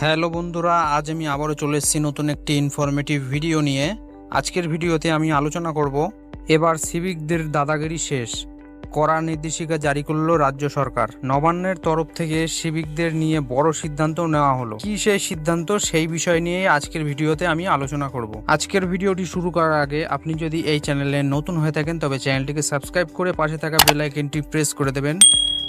Hello বন্ধুরা, আজ আমি আবারও চলে এসেছি নতুন একটি ইনফরমেটিভ ভিডিও নিয়ে। আজকের ভিডিওতে আমি আলোচনা করব, এবার সিভিকদের দাদাগিরি শেষ। করা নির্দেশিকা জারি করল রাজ্য সরকার। নবান্নের তরফ থেকে সিভিকদের নিয়ে বড় সিদ্ধান্ত নেওয়া হলো। কি সেই সিদ্ধান্ত, সেই বিষয় নিয়ে আজকের ভিডিওতে আমি আলোচনা করব। আজকের ভিডিওটি শুরু করার আগে আপনি যদি এই চ্যানেলে নতুন হয়ে থাকেন, তবে চ্যানেলটিকে সাবস্ক্রাইব করে পাশে থাকা বেল প্রেস করে দেবেন।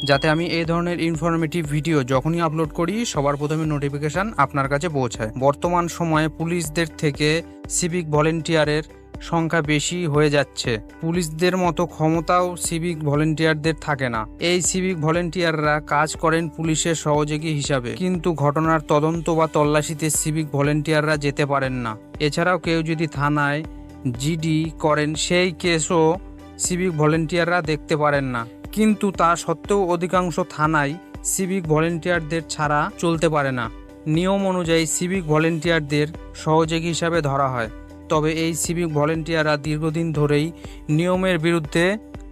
যাতে আমি এই ধরনের ইনফরমেটিভ ভিডিও যখনই আপলোড করি, সবার প্রথমে নোটিফিকেশান আপনার কাছে পৌঁছায়। বর্তমান সময়ে পুলিশদের থেকে সিভিক ভলেন্টিয়ারের সংখ্যা বেশি হয়ে যাচ্ছে। পুলিশদের মতো ক্ষমতাও সিভিক ভলেন্টিয়ারদের থাকে না। এই সিভিক ভলেন্টিয়াররা কাজ করেন পুলিশের সহযোগী হিসাবে। কিন্তু ঘটনার তদন্ত বা তল্লাশিতে সিভিক ভলেন্টিয়াররা যেতে পারেন না। এছাড়াও কেউ যদি থানায় জিডি করেন, সেই কেসও সিভিক ভলেন্টিয়াররা দেখতে পারেন না। কিন্তু তা সত্ত্বেও অধিকাংশ থানায় সিভিক ভলেন্টিয়ারদের ছাড়া চলতে পারে না। নিয়ম অনুযায়ী সিভিক ভলেন্টিয়ারদের সহযোগী হিসাবে ধরা হয়। তবে এই সিভিক ভলেন্টিয়াররা দীর্ঘদিন ধরেই নিয়মের বিরুদ্ধে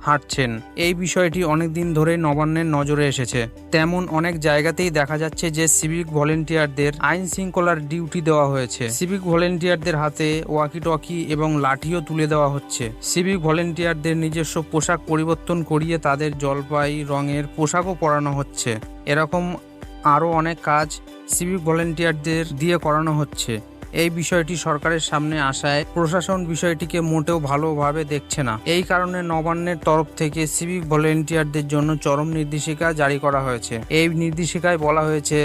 হাঁটছেন। এই বিষয়টি অনেক দিন ধরেই নবান্নের নজরে এসেছে। তেমন অনেক জায়গাতেই দেখা যাচ্ছে যে সিভিক ভলেন্টিয়ারদের আইন শৃঙ্খলার ডিউটি দেওয়া হয়েছে। সিভিক ভলেন্টিয়ারদের হাতে ওয়াকি টকি এবং লাঠিও তুলে দেওয়া হচ্ছে। সিভিক ভলেন্টিয়ারদের নিজস্ব পোশাক পরিবর্তন করিয়ে তাদের জলপাই, রঙের পোশাকও পরানো হচ্ছে। এরকম আরও অনেক কাজ সিভিক ভলেন্টিয়ারদের দিয়ে করানো হচ্ছে। এই বিষয়টি সরকারের সামনে আসায় প্রশাসন বিষয়টিকে মোটেও ভালোভাবে দেখছে না। এই কারণে নবান্নের তরফ থেকে সিভিক ভলেন্টিয়ারদের জন্য চরম নির্দেশিকা জারি করা হয়েছে। এই নির্দেশিকায় বলা হয়েছে,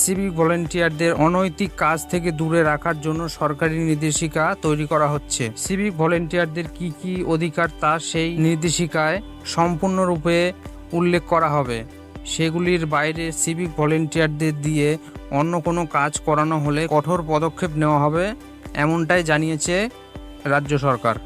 সিভিক ভলেন্টিয়ারদের অনৈতিক কাজ থেকে দূরে রাখার জন্য সরকারি নির্দেশিকা তৈরি করা হচ্ছে। সিভিক ভলেন্টিয়ারদের কি কি অধিকার তা সেই নির্দেশিকায় সম্পূর্ণরূপে উল্লেখ করা হবে। সেগুলির বাইরে সিভিক ভলেন্টিয়ারদের দিয়ে অন্য কোনো কাজ করানো হলে কঠোর পদক্ষেপ নেওয়া হবে এমনটাই জানিয়েছে রাজ্য সরকার।